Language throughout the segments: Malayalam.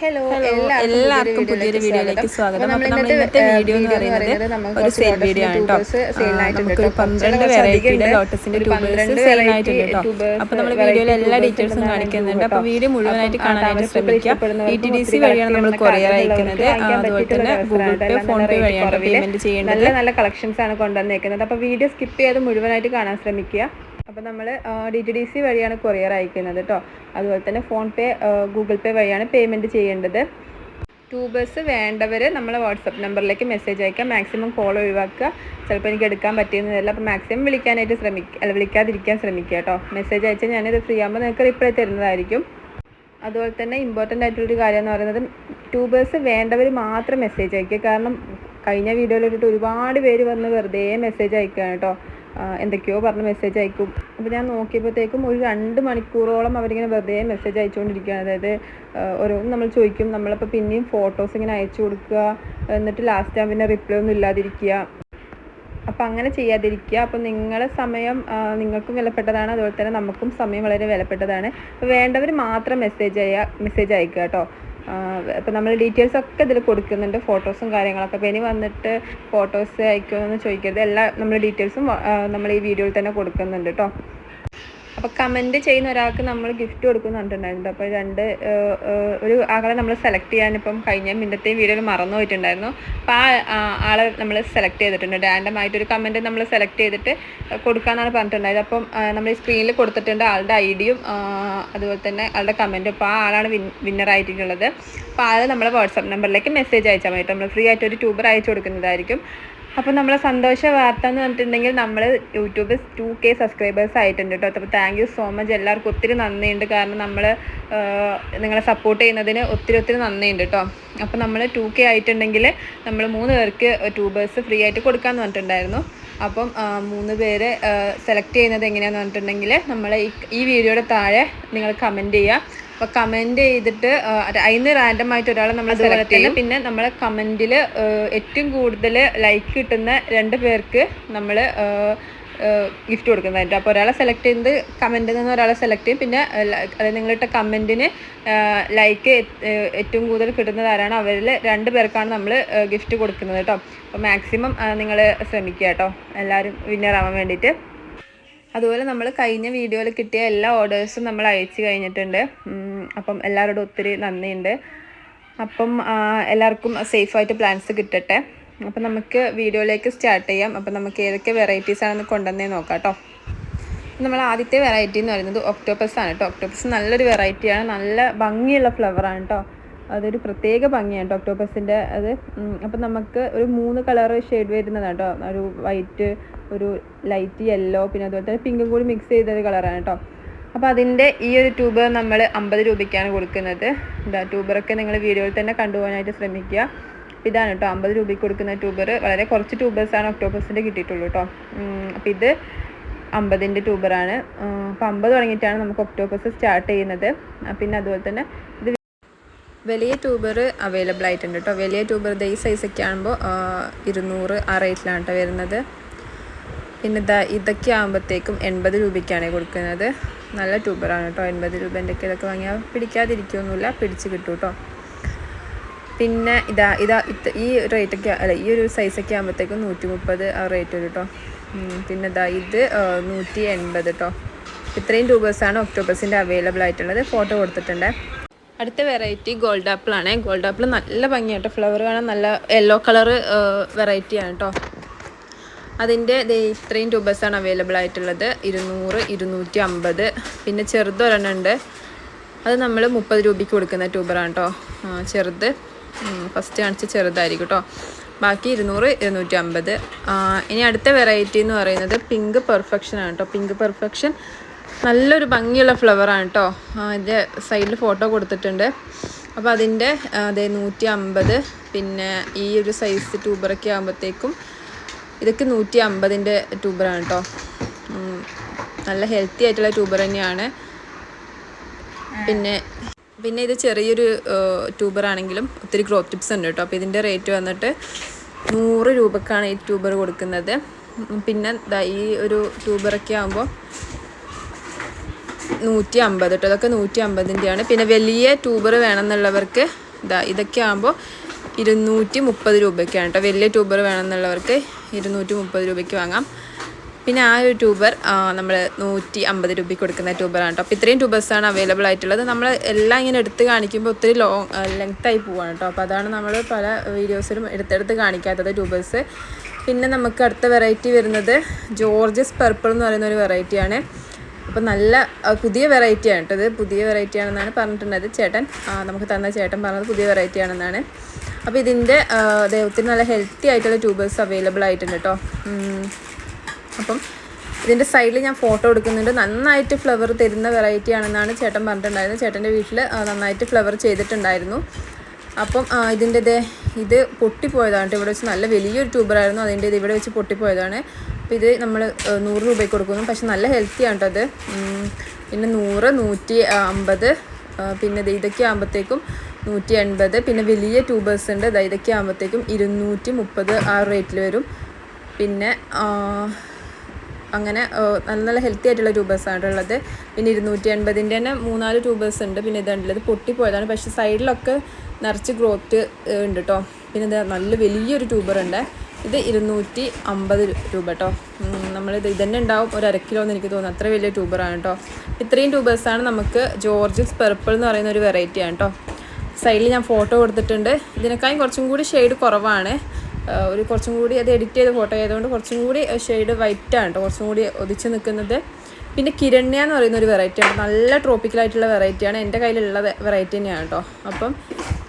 ഹലോ എല്ലാവർക്കും പുതിയൊരു വീഡിയോയിലേക്ക് സ്വാഗതം. നമ്മൾ ഇന്നത്തെ വീഡിയോ എന്ന് പറയുന്നത് ഒരു സെയിൽ വീഡിയോ ആണ് കേട്ടോ നമുക്കൊരു പന്ത്രണ്ട് വെറൈറ്റിയുടെ ലോട്ടസിന്റെ ട്യൂബേഴ്സ് സെയിൽ ആയിട്ടുണ്ട് കേട്ടോ അപ്പൊ നമ്മൾ വീഡിയോയിൽ എല്ലാ ഡീറ്റെയിൽസും കാണിക്കുന്നുണ്ട് അപ്പൊ വീഡിയോ മുഴുവനായിട്ട് കാണാനായിട്ട് ശ്രമിക്കുക. ഇ ടി ഡി സി വഴിയാണ് നമ്മൾ കൊറിയർ അയക്കുന്നത് അതുപോലെ തന്നെ ഗൂഗിൾ പേ ഫോൺ പേ വഴിയാണ് പേയ്മെന്റ് ചെയ്യേണ്ടത്. നല്ല നല്ല കളക്ഷൻസ് ആണ് കൊണ്ടുവന്നേക്കുന്നത്. അപ്പൊ വീഡിയോ സ്കിപ്പ് ചെയ്ത് മുഴുവനായിട്ട് കാണാൻ ശ്രമിക്കുക. അപ്പോൾ നമ്മൾ ഡി ടി ഡി സി വഴിയാണ് കൊറിയർ അയക്കുന്നത് കേട്ടോ അതുപോലെ തന്നെ ഫോൺ പേ ഗൂഗിൾ പേ വഴിയാണ് പേയ്മെന്റ് ചെയ്യേണ്ടത്. ട്യൂബേഴ്സ് വേണ്ടവർ നമ്മൾ വാട്സപ്പ് നമ്പറിലേക്ക് മെസ്സേജ് അയക്കാം മാക്സിമം കോൾ ഒഴിവാക്കുക. ചിലപ്പോൾ എനിക്ക് എടുക്കാൻ പറ്റിയെന്നില്ല അപ്പോൾ മാക്സിമം വിളിക്കാനായിട്ട് ശ്രമിക്കുക അല്ല വിളിക്കാതിരിക്കാൻ ശ്രമിക്കുക കേട്ടോ മെസ്സേജ് അയച്ചാൽ ഞാനിത് ഫ്രീ ആകുമ്പോൾ നിങ്ങൾക്ക് റിപ്ലൈ തരുന്നതായിരിക്കും. അതുപോലെ തന്നെ ഇമ്പോർട്ടന്റ് ആയിട്ടുള്ളൊരു കാര്യം എന്ന് പറയുന്നത് ട്യൂബേഴ്സ് വേണ്ടവർ മാത്രം മെസ്സേജ് അയക്കുക കാരണം കഴിഞ്ഞ വീഡിയോയിലിട്ടിട്ട് ഒരുപാട് പേര് വന്ന് വെറുതെ മെസ്സേജ് അയക്കുകയാണ് കേട്ടോ എന്തൊക്കെയോ പറഞ്ഞ് മെസ്സേജ് അയക്കും. അപ്പോൾ ഞാൻ നോക്കിയപ്പോഴത്തേക്കും ഒരു രണ്ട് മണിക്കൂറോളം അവരിങ്ങനെ വെറുതെ മെസ്സേജ് അയച്ചുകൊണ്ടിരിക്കുകയാണ്. അതായത് ഓരോ നമ്മൾ ചോദിക്കും. നമ്മളിപ്പോൾ പിന്നെയും ഫോട്ടോസ് ഇങ്ങനെ അയച്ചു കൊടുക്കുക. എന്നിട്ട് ലാസ്റ്റ് ടൈം പിന്നെ റിപ്ലൈ ഒന്നും ഇല്ലാതിരിക്കുക. അപ്പം അങ്ങനെ ചെയ്യാതിരിക്കുക. അപ്പം നിങ്ങളെ സമയം നിങ്ങൾക്കും വിലപ്പെട്ടതാണ്. അതുപോലെ തന്നെ നമുക്കും സമയം വളരെ വിലപ്പെട്ടതാണ്. വേണ്ടവർ മാത്രം മെസ്സേജ് അയ മെസ്സേജ് അയക്കുക കേട്ടോ. അപ്പോൾ നമ്മൾ ഡീറ്റെയിൽസ് ഒക്കെ ഇതിൽ കൊടുക്കുന്നുണ്ട് ഫോട്ടോസും കാര്യങ്ങളൊക്കെ. അപ്പോൾ ഇനി വന്നിട്ട് ഫോട്ടോസ് അയക്കുമെന്ന് ചോദിക്കരുത്. എല്ലാ നമ്മൾ ഡീറ്റെയിൽസും നമ്മൾ ഈ വീഡിയോയിൽ തന്നെ കൊടുക്കുന്നുണ്ട് കേട്ടോ അപ്പോൾ കമന്റ് ചെയ്യുന്ന ഒരാൾക്ക് നമ്മൾ ഗിഫ്റ്റ് കൊടുക്കുന്നുണ്ടായിരുന്നു അപ്പോൾ രണ്ട് ഒരു ആളെ നമ്മൾ സെലക്ട് ചെയ്യാനിപ്പം കഴിഞ്ഞ മിന്നത്തെ വീഡിയോയിൽ മറന്നു പോയിട്ടുണ്ടായിരുന്നു. അപ്പോൾ ആ ആളെ നമ്മൾ സെലക്ട് ചെയ്തിട്ടുണ്ട്. റാൻഡം ആയിട്ട് ഒരു കമന്റ് നമ്മൾ സെലക്ട് ചെയ്തിട്ട് കൊടുക്കാമെന്നാണ് പറഞ്ഞിട്ടുണ്ടായത്. അപ്പം നമ്മൾ സ്ക്രീനിൽ കൊടുത്തിട്ടുണ്ട് ആളുടെ ഐഡിയും ഡിയും അതുപോലെ തന്നെ ആളുടെ കമന്റും അപ്പോൾ ആ ആളാണ് വിൻ വിന്നർ ആയിട്ടുള്ളത്. അപ്പോൾ ആൾ നമ്മളെ വാട്സപ്പ് നമ്പറിലേക്ക് മെസ്സേജ് അയച്ചാൽ മതി. നമ്മൾ ഫ്രീ ആയിട്ട് ഒരു ട്യൂബർ അയച്ചു കൊടുക്കുന്നതായിരിക്കും. അപ്പോൾ നമ്മളെ സന്തോഷ വാർത്ത എന്ന് പറഞ്ഞിട്ടുണ്ടെങ്കിൽ നമ്മൾ യൂട്യൂബിൽ ടു കെ സബ്സ്ക്രൈബേഴ്സ് ആയിട്ടുണ്ട് കേട്ടോ അപ്പോൾ താങ്ക് യു സോ മച്ച് എല്ലാവർക്കും ഒത്തിരി നന്ദിയുണ്ട്. കാരണം നമ്മൾ നിങ്ങളെ സപ്പോർട്ട് ചെയ്യുന്നതിന് ഒത്തിരി ഒത്തിരി നന്ദിയുണ്ട് കേട്ടോ അപ്പോൾ നമ്മൾ ടു കെ ആയിട്ടുണ്ടെങ്കിൽ നമ്മൾ മൂന്ന് പേർക്ക് ട്യൂബേഴ്സ് ഫ്രീ ആയിട്ട് കൊടുക്കാമെന്ന് പറഞ്ഞിട്ടുണ്ടായിരുന്നു. അപ്പം മൂന്ന് പേര് സെലക്ട് ചെയ്യുന്നത് എങ്ങനെയാണെന്ന് പറഞ്ഞിട്ടുണ്ടെങ്കിൽ നമ്മൾ ഈ വീഡിയോയുടെ താഴെ നിങ്ങൾ കമന്റ് ചെയ്യുക അപ്പോൾ കമന്റ് ചെയ്തിട്ട് അതിന് റാൻഡം ആയിട്ട് ഒരാളെ നമ്മൾ സെലക്ട് ചെയ്യും. പിന്നെ നമ്മളെ കമന്റിൽ ഏറ്റവും കൂടുതൽ ലൈക്ക് കിട്ടുന്ന രണ്ട് പേർക്ക് നമ്മൾ ഗിഫ്റ്റ് കൊടുക്കുന്നതായിട്ട് അപ്പോൾ ഒരാളെ സെലക്ട് ചെയ്യുന്നത് കമന്റിൽ നിന്ന് ഒരാളെ സെലക്ട് ചെയ്യും. പിന്നെ അതായത് നിങ്ങളിട്ട കമന്റിന് ലൈക്ക് ഏറ്റവും കൂടുതൽ കിട്ടുന്നത് ആരാണ് അവരിൽ രണ്ട് പേർക്കാണ് നമ്മൾ ഗിഫ്റ്റ് കൊടുക്കുന്നത് കേട്ടോ. അപ്പോൾ മാക്സിമം നിങ്ങൾ ശ്രമിക്കുക കേട്ടോ. എല്ലാവരും വിന്നർ ആവാൻ വേണ്ടിയിട്ട്. അതുപോലെ നമ്മൾ കഴിഞ്ഞ വീഡിയോയിൽ കിട്ടിയ എല്ലാ ഓർഡേഴ്സും നമ്മൾ അയച്ചു കഴിഞ്ഞിട്ടുണ്ട്. അപ്പം എല്ലാവരോടും ഒത്തിരി നന്ദിയുണ്ട്. അപ്പം എല്ലാവർക്കും സേഫായിട്ട് പ്ലാൻസ് കിട്ടട്ടെ. അപ്പം നമുക്ക് വീഡിയോയിലേക്ക് സ്റ്റാർട്ട് ചെയ്യാം. അപ്പം നമുക്ക് ഏതൊക്കെ വെറൈറ്റീസ് ആണെന്ന് കൊണ്ടുവന്നേ നോക്കാം കേട്ടോ. നമ്മൾ ആദ്യത്തെ വെറൈറ്റി എന്ന് പറയുന്നത് ഒക്ടോപ്പസ് ആണ് കേട്ടോ. ഒക്ടോപ്പസ് നല്ലൊരു വെറൈറ്റിയാണ്. നല്ല ഭംഗിയുള്ള ഫ്ലവറാണ് കേട്ടോ. അതൊരു പ്രത്യേക ഭംഗിയാണ് ഒക്ടോപ്പസിന്റെ അത്. അപ്പം നമുക്ക് ഒരു മൂന്ന് കളർ ഷെയ്ഡ് വരുന്നതാണ് കേട്ടോ. ഒരു വൈറ്റ് ഒരു ലൈറ്റ് യെല്ലോ പിന്നെ അതുപോലെ തന്നെ പിങ്കും കൂടി മിക്സ് ചെയ്തൊരു കളറാണ് കേട്ടോ. അപ്പോൾ അതിന്റെ ഈ ഒരു ട്യൂബ് നമ്മൾ അമ്പത് രൂപയ്ക്കാണ് കൊടുക്കുന്നത്. എന്താ ട്യൂബറൊക്കെ നിങ്ങൾ വീഡിയോയിൽ തന്നെ കണ്ടുപോകാനായിട്ട് ശ്രമിക്കുക. ഇതാണ് കേട്ടോ അമ്പത് രൂപയ്ക്ക് കൊടുക്കുന്ന ട്യൂബർ വളരെ കുറച്ച് ട്യൂബേഴ്സാണ് ഒക്ടോബസിന്റെ കിട്ടിയിട്ടുള്ളൂ കേട്ടോ. അപ്പോൾ ഇത് അമ്പതിന്റെ ട്യൂബറാണ് അപ്പോൾ അമ്പത് തുടങ്ങിയിട്ടാണ് നമുക്ക് ഒക്ടോബസ് സ്റ്റാർട്ട് ചെയ്യുന്നത്. പിന്നെ അതുപോലെ തന്നെ ഇത് വലിയ ട്യൂബർ അവൈലബിൾ ആയിട്ടുണ്ട് കേട്ടോ വലിയ ട്യൂബർ ഈ സൈസൊക്കെ ആകുമ്പോൾ ഇരുന്നൂറ് ആ റേറ്റിലാണ് കേട്ടോ വരുന്നത്. പിന്നെ ഇതാ ഇതൊക്കെ ആകുമ്പോഴത്തേക്കും എൺപത് രൂപയ്ക്കാണ് കൊടുക്കുന്നത്. നല്ല ട്യൂബറാണ് കേട്ടോ എൺപത് രൂപേന്റെ ഒക്കെ ഇതൊക്കെ വാങ്ങിയാൽ പിടിക്കാതിരിക്കുകയൊന്നുമില്ല പിടിച്ച് കിട്ടും കേട്ടോ പിന്നെ ഇതാ ഇതാ ഈ റേറ്റൊക്കെ അല്ല ഈ ഒരു സൈസൊക്കെ ആകുമ്പോഴത്തേക്കും നൂറ്റി മുപ്പത് ആ റേറ്റ് വരും കേട്ടോ പിന്നെ ഇതാ ഇത് നൂറ്റി എൺപത് കേട്ടോ ഇത്രയും ട്യൂബേഴ്സാണ് ഒക്ടോബസിന്റെ അവൈലബിൾ ആയിട്ടുള്ളത്. ഫോട്ടോ കൊടുത്തിട്ടുണ്ട്. അടുത്ത വെറൈറ്റി ഗോൾഡ് ആപ്പിൾ ആണ്. ഗോൾഡ് ആപ്പിൾ നല്ല ഭംഗിയാട്ടോ. ഫ്ലവർ കാണാൻ നല്ല യെല്ലോ കളർ വെറൈറ്റിയാണ് കേട്ടോ അതിന്റെ ഇത്രയും രൂപസാണ് അവൈലബിൾ ആയിട്ടുള്ളത്. ഇരുന്നൂറ് ഇരുന്നൂറ്റി അമ്പത് പിന്നെ ചെറുത് ഒരെണ്ണം ഉണ്ട്. അത് നമ്മൾ മുപ്പത് രൂപയ്ക്ക് കൊടുക്കുന്ന ട്യൂബറാണ് കേട്ടോ ചെറുത്. ഫസ്റ്റ് കാണിച്ച ചെറുതായിരിക്കും കേട്ടോ ബാക്കി ഇരുന്നൂറ് ഇരുന്നൂറ്റി അമ്പത് ഇനി അടുത്ത വെറൈറ്റി എന്ന് പറയുന്നത് പിങ്ക് പെർഫെക്ഷൻ ആണ് കേട്ടോ പിങ്ക് പെർഫെക്ഷൻ നല്ലൊരു ഭംഗിയുള്ള ഫ്ലവറാണ് കേട്ടോ അതിന്റെ സൈഡിൽ ഫോട്ടോ കൊടുത്തിട്ടുണ്ട്. അപ്പോൾ അതിന്റെ അതെ നൂറ്റി അമ്പത് പിന്നെ ഈ ഒരു സൈസ് ട്യൂബറൊക്കെ ആകുമ്പോഴത്തേക്കും ഇതൊക്കെ നൂറ്റി അമ്പതിന്റെ ട്യൂബറാണ് കേട്ടോ നല്ല ഹെൽത്തി ആയിട്ടുള്ള ട്യൂബർ തന്നെയാണ്. പിന്നെ പിന്നെ ഇത് ചെറിയൊരു ട്യൂബർ ആണെങ്കിലും ഒത്തിരി ഗ്രോത്ത് ടിപ്സ് ഉണ്ട് കേട്ടോ അപ്പോൾ ഇതിന്റെ റേറ്റ് വന്നിട്ട് നൂറ് രൂപക്കാണ് ഈ ട്യൂബർ കൊടുക്കുന്നത്. പിന്നെ ഈ ഒരു ട്യൂബറൊക്കെ ആകുമ്പോൾ നൂറ്റി അമ്പത് കേട്ടോ അതൊക്കെ നൂറ്റി അമ്പതിന്റെയാണ് പിന്നെ വലിയ ട്യൂബർ വേണമെന്നുള്ളവർക്ക് ഇതാ ഇതൊക്കെ ആകുമ്പോൾ ഇരുന്നൂറ്റി മുപ്പത് രൂപയ്ക്കാണ് കേട്ടോ വലിയ ട്യൂബർ വേണമെന്നുള്ളവർക്ക് ഇരുന്നൂറ്റി മുപ്പത് രൂപയ്ക്ക് വാങ്ങാം. പിന്നെ ആ ഒരു ട്യൂബർ നമ്മൾ നൂറ്റി അമ്പത് രൂപയ്ക്ക് കൊടുക്കുന്ന ട്യൂബറാണ് കേട്ടോ അപ്പോൾ ഇത്രയും ട്യൂബേഴ്സാണ് അവൈലബിൾ ആയിട്ടുള്ളത്. നമ്മൾ എല്ലാം ഇങ്ങനെ എടുത്ത് കാണിക്കുമ്പോൾ ഒത്തിരി ലോങ് ലെങ്ത് ആയി പോവാണ് കേട്ടോ അപ്പോൾ അതാണ് നമ്മൾ പല വീഡിയോസിലും എടുത്തെടുത്ത് കാണിക്കാത്തത് ട്യൂബേഴ്സ്. പിന്നെ നമുക്ക് അടുത്ത വെറൈറ്റി വരുന്നത് ജോർജസ് പർപ്പിൾ എന്ന് പറയുന്ന ഒരു വെറൈറ്റിയാണ്. അപ്പോൾ നല്ല പുതിയ വെറൈറ്റി ആണ് കേട്ടോ ഇത്. പുതിയ വെറൈറ്റി ആണെന്നാണ് പറഞ്ഞിട്ടുണ്ടായത് ചേട്ടൻ നമുക്ക് തന്ന ചേട്ടൻ പറഞ്ഞത് പുതിയ വെറൈറ്റി ആണെന്നാണ്. അപ്പോൾ ഇതിന്റെ ദൈവത്തിന് നല്ല ഹെൽത്തി ആയിട്ടുള്ള ട്യൂബേഴ്സ് അവൈലബിൾ ആയിട്ടുണ്ട് കേട്ടോ. അപ്പം ഇതിന്റെ സൈഡിൽ ഞാൻ ഫോട്ടോ എടുക്കുന്നുണ്ട്. നന്നായിട്ട് ഫ്ലവർ തരുന്ന വെറൈറ്റി ആണെന്നാണ് ചേട്ടൻ പറഞ്ഞിട്ടുണ്ടായിരുന്നത്. ചേട്ടന്റെ വീട്ടിൽ നന്നായിട്ട് ഫ്ലവർ ചെയ്തിട്ടുണ്ടായിരുന്നു. അപ്പം ഇതിന്റെ ഇത് പൊട്ടിപ്പോയതാണ് ട്ടോ. ഇവിടെ വെച്ച് നല്ല വലിയൊരു ട്യൂബറായിരുന്നു അതിന്റെ ഇത് ഇവിടെ വെച്ച് പൊട്ടിപ്പോയതാണ്. അപ്പോൾ ഇത് നമ്മൾ നൂറ് രൂപയ്ക്ക് കൊടുക്കുന്നു. പക്ഷെ നല്ല ഹെൽത്തിയാണ് കേട്ടോ അത്. പിന്നെ നൂറ് നൂറ്റി അമ്പത് പിന്നെ ഇതൊക്കെ ആകുമ്പോഴത്തേക്കും നൂറ്റി എൺപത്. പിന്നെ വലിയ ട്യൂബേഴ്സ് ഉണ്ട്. ഇതൊക്കെ ആകുമ്പോഴത്തേക്കും ഇരുന്നൂറ്റി മുപ്പത് ആ റേറ്റിൽ വരും. പിന്നെ അങ്ങനെ നല്ല നല്ല ഹെൽത്തി ആയിട്ടുള്ള ട്യൂബേഴ്സാണ് ഉള്ളത്. പിന്നെ ഇരുന്നൂറ്റി എൺപതിന്റെ തന്നെ മൂന്നാൽ ട്യൂബേഴ്സ് ഉണ്ട്. പിന്നെ ഇതുണ്ടല്ലത് ഇത് പൊട്ടിപ്പോയതാണ്. പക്ഷേ സൈഡിലൊക്കെ നിറച്ച് ഗ്രോത്ത് ഉണ്ട് കേട്ടോ പിന്നെ ഇത് നല്ല വലിയൊരു ട്യൂബർ ഉണ്ട്. ഇത് ഇരുന്നൂറ്റി അമ്പത് രൂപ കേട്ടോ നമ്മളിത് ഇതന്നെ ഉണ്ടാവും. ഒരു അര എന്ന് എനിക്ക് തോന്നുന്നു. അത്ര വലിയ ട്യൂബറാണ് കേട്ടോ ഇത്രയും ട്യൂബേഴ്സാണ് നമുക്ക് ജോർജസ് പെർപ്പിൾ എന്ന് പറയുന്ന ഒരു വെറൈറ്റിയാണ് കേട്ടോ സൈഡിൽ ഞാൻ ഫോട്ടോ കൊടുത്തിട്ടുണ്ട്. ഇതിനേക്കാളും കുറച്ചും കൂടി ഷെയ്ഡ് കുറവാണ്. ഒരു കുറച്ചും കൂടി അത് എഡിറ്റ് ചെയ്ത് ഫോട്ടോ ആയതുകൊണ്ട് കുറച്ചും കൂടി ഷെയ്ഡ് വൈറ്റാണ് കേട്ടോ കുറച്ചും കൂടി ഒതിച്ച് നിൽക്കുന്നത്. പിന്നെ കിരണ്യ എന്ന് പറയുന്ന ഒരു വെറൈറ്റിയാണ് നല്ല ട്രോപ്പിക്കലായിട്ടുള്ള വെറൈറ്റിയാണ് എന്റെ കയ്യിലുള്ള വെറൈറ്റി തന്നെയാണ് കേട്ടോ അപ്പം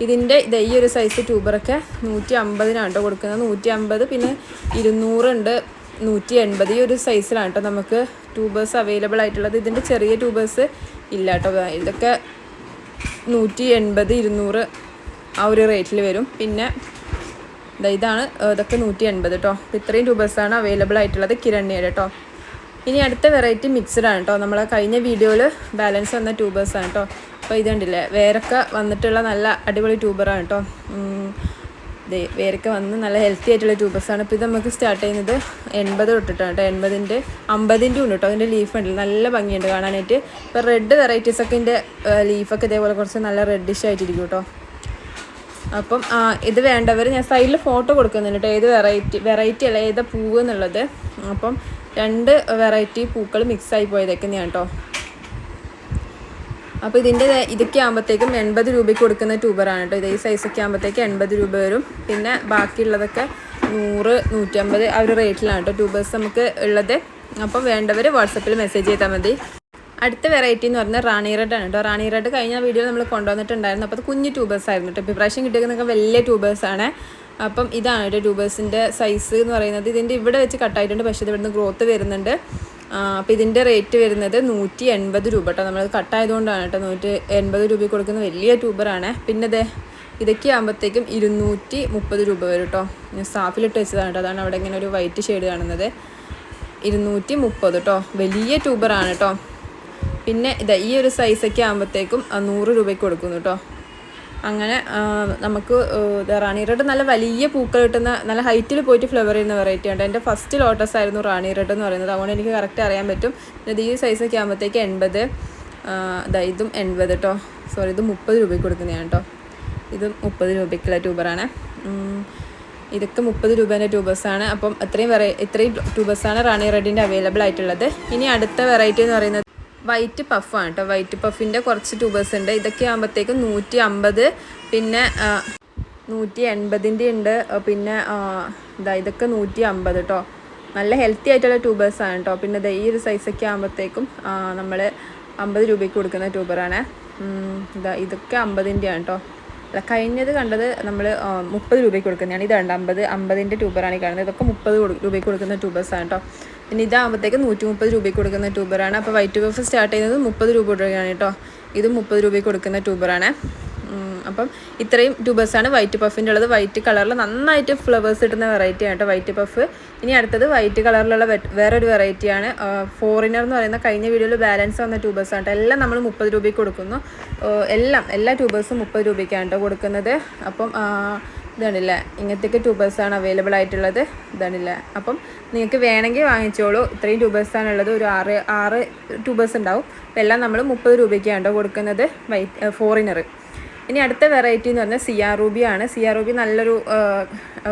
ഇതിന്റെ ഇത് ഈ ഒരു സൈസ് ട്യൂബറൊക്കെ നൂറ്റി അമ്പതിനാണ് കേട്ടോ കൊടുക്കുന്നത്. നൂറ്റി അമ്പത് പിന്നെ ഇരുന്നൂറുണ്ട് നൂറ്റി എൺപത് ഈ ഒരു സൈസിലാണ് കേട്ടോ നമുക്ക് ട്യൂബേഴ്സ് അവൈലബിൾ ആയിട്ടുള്ളത്. ഇതിന്റെ ചെറിയ ട്യൂബേഴ്സ് ഇല്ല കേട്ടോ ഇതൊക്കെ നൂറ്റി എൺപത് ഇരുന്നൂറ് ആ ഒരു റേറ്റിൽ വരും. പിന്നെ ഇതാണ് ഇതൊക്കെ നൂറ്റി എൺപത് കേട്ടോ ഇത്രയും ട്യൂബേഴ്സാണ് അവൈലബിൾ ആയിട്ടുള്ളത് കിരണ്യയുടെ കേട്ടോ ഇനി അടുത്ത വെറൈറ്റി മിക്സഡ് ആണ് കേട്ടോ നമ്മൾ കഴിഞ്ഞ വീഡിയോയിൽ ബാലൻസ് വന്ന ട്യൂബേഴ്സ് ആണ് കേട്ടോ അപ്പോൾ ഇതുണ്ടല്ലേ വേരൊക്കെ വന്നിട്ടുള്ള നല്ല അടിപൊളി ട്യൂബറാണ് കേട്ടോ വേരൊക്കെ വന്ന് നല്ല ഹെൽത്തി ആയിട്ടുള്ള ട്യൂബേഴ്സ് ആണ്. അപ്പോൾ ഇത് നമുക്ക് സ്റ്റാർട്ട് ചെയ്യുന്നത് എൺപത് തൊട്ടിട്ടാണ് കേട്ടോ എൺപതിന്റെ അമ്പതിന്റെ ഉണ്ട് കേട്ടോ അതിന്റെ ലീഫ് നല്ല ഭംഗിയുണ്ട് കാണാനായിട്ട്. ഇപ്പോൾ റെഡ് വെറൈറ്റീസൊക്കെ ഇതിന്റെ ലീഫൊക്കെ ഇതേപോലെ കുറച്ച് നല്ല റെഡിഷ് ആയിട്ടിരിക്കും കേട്ടോ അപ്പം ഇത് വേണ്ടവർ ഞാൻ സൈഡിൽ ഫോട്ടോ കൊടുക്കുന്നുണ്ട് കേട്ടോ ഏത് വെറൈറ്റി വെറൈറ്റി അല്ല ഏതാ പൂവ് എന്നുള്ളത്. അപ്പം രണ്ട് വെറൈറ്റി പൂക്കൾ മിക്സ് ആയി പോയതൊക്കെയാണ് കേട്ടോ. അപ്പോൾ ഇതിന്റെ ഇതൊക്കെ ആകുമ്പോഴത്തേക്കും എൺപത് രൂപയ്ക്ക് കൊടുക്കുന്ന ട്യൂബറാണ് കേട്ടോ. ഇതേ സൈസൊക്കെ ആകുമ്പോഴത്തേക്ക് എൺപത് രൂപ വരും. പിന്നെ ബാക്കിയുള്ളതൊക്കെ നൂറ് നൂറ്റമ്പത് ആ ഒരു റേറ്റിലാണ് കേട്ടോ ട്യൂബേഴ്സ് നമുക്ക് ഉള്ളത്. അപ്പോൾ വേണ്ടവർ വാട്സപ്പിൽ മെസ്സേജ് ചെയ്താൽ മതി. അടുത്ത വെറൈറ്റി എന്ന് പറഞ്ഞാൽ റാണി റെഡ് ആണ് കേട്ടോ. റാണി റെഡ് കഴിഞ്ഞ വീഡിയോ നമ്മൾ കൊണ്ടുവന്നിട്ടുണ്ടായിരുന്നു. അപ്പോൾ അത് കുഞ്ഞു ട്യൂബേഴ്സ് ആയിരുന്നു കേട്ടോ. ഇപ്രാവശ്യം കിട്ടിയിരിക്കുന്നതൊക്കെ വലിയ ട്യൂബേഴ്സാണ് അപ്പം ഇതാണ് കേട്ടോ ട്യൂബേഴ്സിന്റെ സൈസ് എന്ന് പറയുന്നത്. ഇതിന്റെ ഇവിടെ വെച്ച് കട്ടായിട്ടുണ്ട് പക്ഷേ ഇവിടുന്ന് ഗ്രോത്ത് വരുന്നുണ്ട്. അപ്പോൾ ഇതിന്റെ റേറ്റ് വരുന്നത് നൂറ്റി എൺപത് രൂപ കേട്ടോ. നമ്മൾ കട്ടായതുകൊണ്ടാണ് കേട്ടോ നൂറ്റി എൺപത് രൂപയ്ക്ക് കൊടുക്കുന്ന വലിയ ട്യൂബറാണ് പിന്നെ ദേ ഇതൊക്കെ ആകുമ്പോഴത്തേക്കും ഇരുന്നൂറ്റി മുപ്പത് രൂപ വരും കേട്ടോ. ഞാൻ സാഫിലിട്ട് വെച്ചതാണ് കേട്ടോ. അതാണ് അവിടെ ഇങ്ങനെ ഒരു വൈറ്റ് ഷെയ്ഡ് കാണുന്നത്. ഇരുന്നൂറ്റി മുപ്പത് കേട്ടോ. വലിയ ട്യൂബറാണ് കേട്ടോ. പിന്നെ ഇതാ ഈ ഒരു സൈസൊക്കെ ആകുമ്പോഴത്തേക്കും നൂറ് രൂപയ്ക്ക് കൊടുക്കുന്നു കേട്ടോ. അങ്ങനെ നമുക്ക് റാണി റെഡ് നല്ല വലിയ പൂക്കൾ കിട്ടുന്ന നല്ല ഹൈറ്റിൽ പോയിട്ട് ഫ്ലവർ ചെയ്യുന്ന വെറൈറ്റി ഉണ്ട്. എന്റെ ഫസ്റ്റ് ലോട്ടസ് ആയിരുന്നു റാണി റെഡ് എന്ന് പറയുന്നത്. അതുകൊണ്ട് എനിക്ക് കറക്റ്റ് അറിയാൻ പറ്റും. ഇത് ഈ സൈസൊക്കെ ആകുമ്പോഴത്തേക്ക് എൺപത് ഇതാ എൺപത് കേട്ടോ സോറി ഇത് മുപ്പത് രൂപയ്ക്ക് കൊടുക്കുന്നതാണ് കേട്ടോ ഇത് മുപ്പത് രൂപയ്ക്കുള്ള ട്യൂബറാണ്. ഇതൊക്കെ മുപ്പത് രൂപേന്റെ ട്യൂബേഴ്സാണ്. അപ്പം അത്രയും വെറൈ ഇത്രയും ട്യൂബേഴ്സാണ് റാണി റെഡിന്റെ അവൈലബിൾ ആയിട്ടുള്ളത്. ഇനി അടുത്ത വെറൈറ്റി എന്ന് പറയുന്നത് വൈറ്റ് പഫാണ് കേട്ടോ വൈറ്റ് പഫിന്റെ കുറച്ച് ട്യൂബേഴ്സ് ഉണ്ട്. ഇതൊക്കെ ആകുമ്പോഴത്തേക്കും നൂറ്റി അമ്പത് പിന്നെ നൂറ്റി എൺപതിന്റെ ഉണ്ട്. പിന്നെ ഇതാ ഇതൊക്കെ നൂറ്റി അമ്പത് കേട്ടോ നല്ല ഹെൽത്തി ആയിട്ടുള്ള ട്യൂബേഴ്സാണ് കേട്ടോ പിന്നെ ഇതാ ഈ ഒരു സൈസൊക്കെ ആകുമ്പോഴത്തേക്കും നമ്മൾ അമ്പത് രൂപയ്ക്ക് കൊടുക്കുന്ന ട്യൂബറാണ് ഇതാ ഇതൊക്കെ അമ്പതിന്റെയാണ് കേട്ടോ അല്ല കഴിഞ്ഞത് കണ്ടത് നമ്മൾ മുപ്പത് രൂപയ്ക്ക് കൊടുക്കുന്നതാണ്. ഇതാണ് അമ്പത് അമ്പതിന്റെ ട്യൂബറാണ് ഈ കാണുന്നത്. ഇതൊക്കെ മുപ്പത് രൂപയ്ക്ക് കൊടുക്കുന്ന ട്യൂബേഴ്സാണ് കേട്ടോ പിന്നെ ഇതാകുമ്പോഴത്തേക്ക് നൂറ്റി മുപ്പത് രൂപയ്ക്ക് കൊടുക്കുന്ന ട്യൂബറാണ്. അപ്പോൾ വൈറ്റ് പഫ് സ്റ്റാർട്ട് ചെയ്യുന്നത് മുപ്പത് രൂപ കൊടുക്കുകയാണ് കേട്ടോ. ഇത് മുപ്പത് രൂപയ്ക്ക് കൊടുക്കുന്ന ട്യൂബറാണ്. അപ്പം ഇത്രയും ട്യൂബേഴ്സാണ് വൈറ്റ് പഫിന്റെ ഉള്ളത് വൈറ്റ് കളറിൽ നന്നായിട്ട് ഫ്ലവേഴ്സ് ഇടുന്ന വെറൈറ്റിയാണ് കേട്ടോ വൈറ്റ് പഫ് ഇനി അടുത്തത് വൈറ്റ് കളറിലുള്ള വേറൊരു വെറൈറ്റിയാണ് ഫോറിനർ എന്ന് പറയുന്ന കഴിഞ്ഞ വീഡിയോയിൽ ബാലൻസ് വന്ന ട്യൂബേഴ്സ് ആണ് ട്ടോ. എല്ലാം നമ്മൾ മുപ്പത് രൂപയ്ക്ക് കൊടുക്കുന്നു. എല്ലാം എല്ലാ ട്യൂബേഴ്സും മുപ്പത് രൂപയ്ക്കാണ് കേട്ടോ കൊടുക്കുന്നത്. അപ്പം ഇതാണില്ലേ? ഇങ്ങനത്തെയൊക്കെ ട്യൂബേഴ്സാണ് അവൈലബിൾ ആയിട്ടുള്ളത്. ഇതാണില്ലേ? അപ്പം നിങ്ങൾക്ക് വേണമെങ്കിൽ വാങ്ങിച്ചോളൂ. ഇത്രയും ട്യൂബേഴ്സാണ് ഉള്ളത്. ഒരു ആറ് ആറ് ട്യൂബേഴ്സ് ഉണ്ടാവും. അപ്പോൾ എല്ലാം നമ്മൾ മുപ്പത് രൂപയ്ക്കാണ് കൊടുക്കുന്നത്. വൈറ്റ് ഫോറിനർ ഇനി അടുത്ത വെറൈറ്റി എന്ന് പറഞ്ഞാൽ സിയാ റൂബി ആണ്. സിയാ റൂബി നല്ലൊരു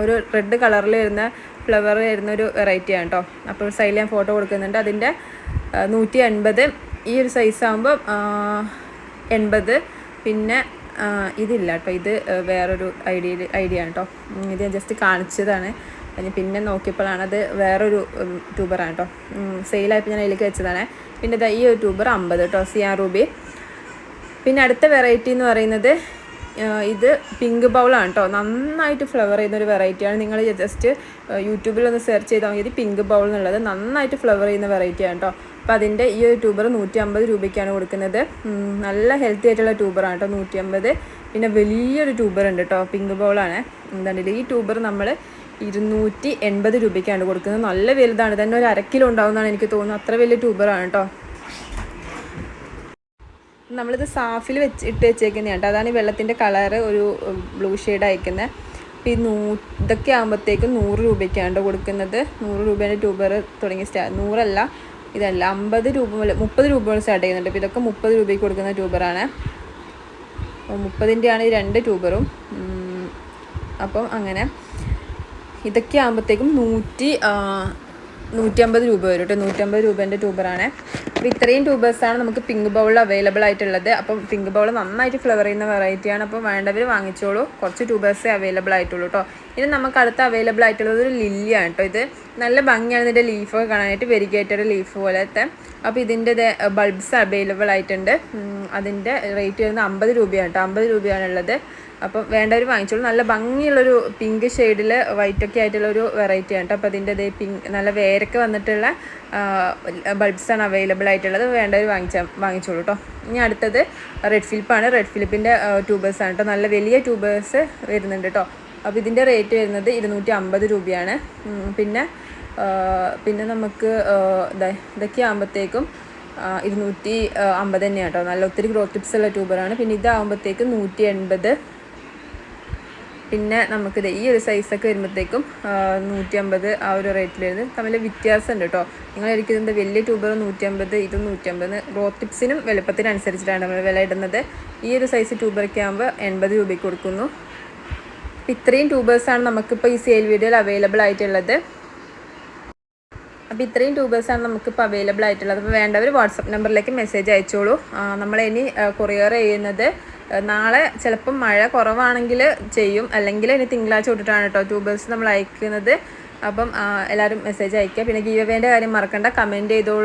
ഒരു റെഡ് കളറിൽ വരുന്ന ഫ്ലവർ വരുന്ന ഒരു വെറൈറ്റി ആണ് കേട്ടോ അപ്പോൾ സൈഡിൽ ഞാൻ ഫോട്ടോ കൊടുക്കുന്നുണ്ട്. അതിന്റെ നൂറ്റി എൺപത് ഈ ഒരു സൈസ് ആകുമ്പോൾ എൺപത്. പിന്നെ ഇതില്ല കേട്ടോ ഇത് വേറൊരു ഐഡിയ ഐഡിയ ആണ് കേട്ടോ ഇത് ഞാൻ ജസ്റ്റ് കാണിച്ചതാണ്. പിന്നെ നോക്കിയപ്പോഴാണ് അത് വേറൊരു ട്യൂബറാണ് കേട്ടോ സെയിലായപ്പോൾ ഞാൻ അതിലേക്ക് വെച്ചതാണ്. പിന്നെ ദാ ഈ ഒരു ട്യൂബർ അമ്പത് കേട്ടോ സിയാ റൂബി. പിന്നെ അടുത്ത വെറൈറ്റി എന്ന് പറയുന്നത് ഇത് പിങ്ക് ബൗളാണ് കേട്ടോ നന്നായിട്ട് ഫ്ലവർ ചെയ്യുന്ന ഒരു വെറൈറ്റിയാണ് നിങ്ങൾ ജസ്റ്റ് യൂട്യൂബിൽ ഒന്ന് സെർച്ച് ചെയ്താൽ മതി. പിങ്ക് ബൗൾ എന്നുള്ളത് നന്നായിട്ട് ഫ്ലവർ ചെയ്യുന്ന വെറൈറ്റിയാണ് കേട്ടോ അപ്പോൾ അതിന്റെ ഈ ഒരു ട്യൂബർ നൂറ്റി അമ്പത് രൂപയ്ക്കാണ് കൊടുക്കുന്നത്. നല്ല ഹെൽത്തി ആയിട്ടുള്ള ട്യൂബറാണ് കേട്ടോ നൂറ്റി അമ്പത് പിന്നെ വലിയൊരു ട്യൂബർ ഉണ്ട് കേട്ടോ പിങ്ക് ബോളാണ് എന്താണ് ഈ ട്യൂബർ നമ്മൾ ഇരുന്നൂറ്റി എൺപത് രൂപയ്ക്കാണ് കൊടുക്കുന്നത്. നല്ല വലുതാണ് തന്നെ ഒരു അരക്കിലോ ഉണ്ടാവുന്നതാണ് എനിക്ക് തോന്നുന്നത്. അത്ര വലിയ ട്യൂബറാണ് കേട്ടോ നമ്മളിത് സാഫിൽ വെച്ച് ഇട്ട് വെച്ചേക്കുന്നതാണ് കേട്ടോ അതാണ് ഈ വെള്ളത്തിന്റെ കളറ് ഒരു ബ്ലൂ ഷെയ്ഡ് അയക്കുന്നത് അപ്പോൾ ഈ നൂ ഇതൊക്കെ ആകുമ്പോഴത്തേക്കും നൂറ് രൂപയ്ക്കാണ് കൊടുക്കുന്നത്. നൂറ് രൂപേന്റെ ട്യൂബർ തുടങ്ങി സ്റ്റാ നൂറല്ല ഇതല്ല അമ്പത് രൂപ മുപ്പത് രൂപ സ്റ്റാർട്ട് ചെയ്യുന്നുണ്ട്. അപ്പോൾ ഇതൊക്കെ മുപ്പത് രൂപയ്ക്ക് കൊടുക്കുന്ന ട്യൂബറാണ്. അപ്പോൾ മുപ്പതിന്റെയാണ് ഈ രണ്ട് ട്യൂബറും. അപ്പം അങ്ങനെ. ഇതൊക്കെ ആകുമ്പോഴത്തേക്കും നൂറ്റി നൂറ്റമ്പത് രൂപ വരും കേട്ടോ. നൂറ്റമ്പത് രൂപേന്റെ ട്യൂബറാണ്. അപ്പോൾ ഇത്രയും ട്യൂബേഴ്സാണ് നമുക്ക് പിങ്ക് ബൗൾ അവൈലബിൾ ആയിട്ടുള്ളത്. അപ്പം പിങ്ക് ബൗൾ നന്നായിട്ട് ഫ്ലവർ ചെയ്യുന്ന വെറൈറ്റിയാണ് അപ്പോൾ വേണ്ടവർ വാങ്ങിച്ചോളൂ. കുറച്ച് ട്യൂബേഴ്സേ അവൈലബിൾ ആയിട്ടുള്ളൂ കേട്ടോ ഇനി നമുക്ക് അടുത്ത് അവൈലബിൾ ആയിട്ടുള്ളത് ഒരു ലില്ലിയാണ് കേട്ടോ ഇത്. നല്ല ഭംഗിയാണ് ഇതിന്റെ ലീഫൊക്കെ കാണാനായിട്ട് വെരിഗേറ്റഡ് ലീഫ് പോലത്തെ. അപ്പോൾ ഇതിന്റെ ബൾബ്സ് അവൈലബിൾ ആയിട്ടുണ്ട്. അതിന്റെ റേറ്റ് വരുന്നത് അമ്പത് രൂപയാണ് കേട്ടോ അമ്പത് രൂപയാണുള്ളത് അപ്പം വേണ്ടവർ വാങ്ങിച്ചോളൂ. നല്ല ഭംഗിയുള്ളൊരു പിങ്ക് ഷെയ്ഡിൽ വൈറ്റൊക്കെ ആയിട്ടുള്ള ഒരു വെറൈറ്റിയാണ് കേട്ടോ അപ്പോൾ അതിന്റെ പിങ്ക് നല്ല വേരൊക്കെ വന്നിട്ടുള്ള ബൾബ്സാണ് അവൈലബിൾ ആയിട്ടുള്ളത് വേണ്ടവർ വാങ്ങിച്ചാൽ വാങ്ങിച്ചോളൂ കേട്ടോ ഇനി അടുത്തത് റെഡ് ഫിലിപ്പാണ് റെഡ് ഫിലിപ്പിന്റെ ട്യൂബേഴ്സ് ആണ് കേട്ടോ നല്ല വലിയ ട്യൂബേഴ്സ് വരുന്നുണ്ട് കേട്ടോ അപ്പോൾ ഇതിന്റെ റേറ്റ് വരുന്നത് ഇരുന്നൂറ്റി അമ്പത് രൂപയാണ് പിന്നെ പിന്നെ നമുക്ക് ഇതൊക്കെ ആകുമ്പോഴത്തേക്കും ഇരുന്നൂറ്റി അമ്പത് തന്നെയാണ് കേട്ടോ നല്ല ഒത്തിരി ഗ്രോത്ത് ടിപ്സ് ഉള്ള ട്യൂബറാണ് പിന്നെ ഇതാകുമ്പോഴത്തേക്കും നൂറ്റി എൺപത് പിന്നെ നമുക്കിത് ഈ ഒരു സൈസൊക്കെ വരുമ്പോഴത്തേക്കും നൂറ്റി അമ്പത് ആ ഒരു റേറ്റിൽ വരുന്നത് തമ്മിൽ വ്യത്യാസമുണ്ട് കേട്ടോ. നിങ്ങൾ ഇരിക്കുന്നത് വലിയ ട്യൂബർ നൂറ്റി അമ്പത് ഇത് നൂറ്റി അമ്പത് ടിപ്സിനും വലുപ്പത്തിനനുസരിച്ചിട്ടാണ് നമ്മൾ വില ഇടുന്നത്. ഈ ഒരു സൈസ് ട്യൂബറൊക്കെ ആകുമ്പോൾ എൺപത് രൂപയ്ക്ക് കൊടുക്കുന്നു. ഇത്രയും ട്യൂബേഴ്സാണ് നമുക്കിപ്പോൾ ഈ സെയിൽ വീഡിയോയിൽ അവൈലബിൾ ആയിട്ടുള്ളത്. അപ്പോൾ ഇത്രയും ട്യൂബേഴ്സാണ് നമുക്കിപ്പോൾ അവൈലബിൾ ആയിട്ടുള്ളത്. അപ്പോൾ വേണ്ടവർ വാട്സപ്പ് നമ്പറിലേക്ക് മെസ്സേജ് അയച്ചോളൂ. നമ്മൾ നമ്മളിനി കൊറിയർ ചെയ്യുന്നത് നാളെ ചിലപ്പം മഴ കുറവാണെങ്കിൽ ചെയ്യും. അല്ലെങ്കിൽ ഇനി തിങ്കളാഴ്ച തൊട്ടിട്ടാണ് കേട്ടോ ട്യൂബേഴ്സ് നമ്മൾ അയക്കുന്നത്. അപ്പം എല്ലാവരും മെസ്സേജ് അയക്കുക പിന്നെ ഗീവേന്റെ കാര്യം മറക്കണ്ട. കമന്റ് ചെയ്തോളൂ.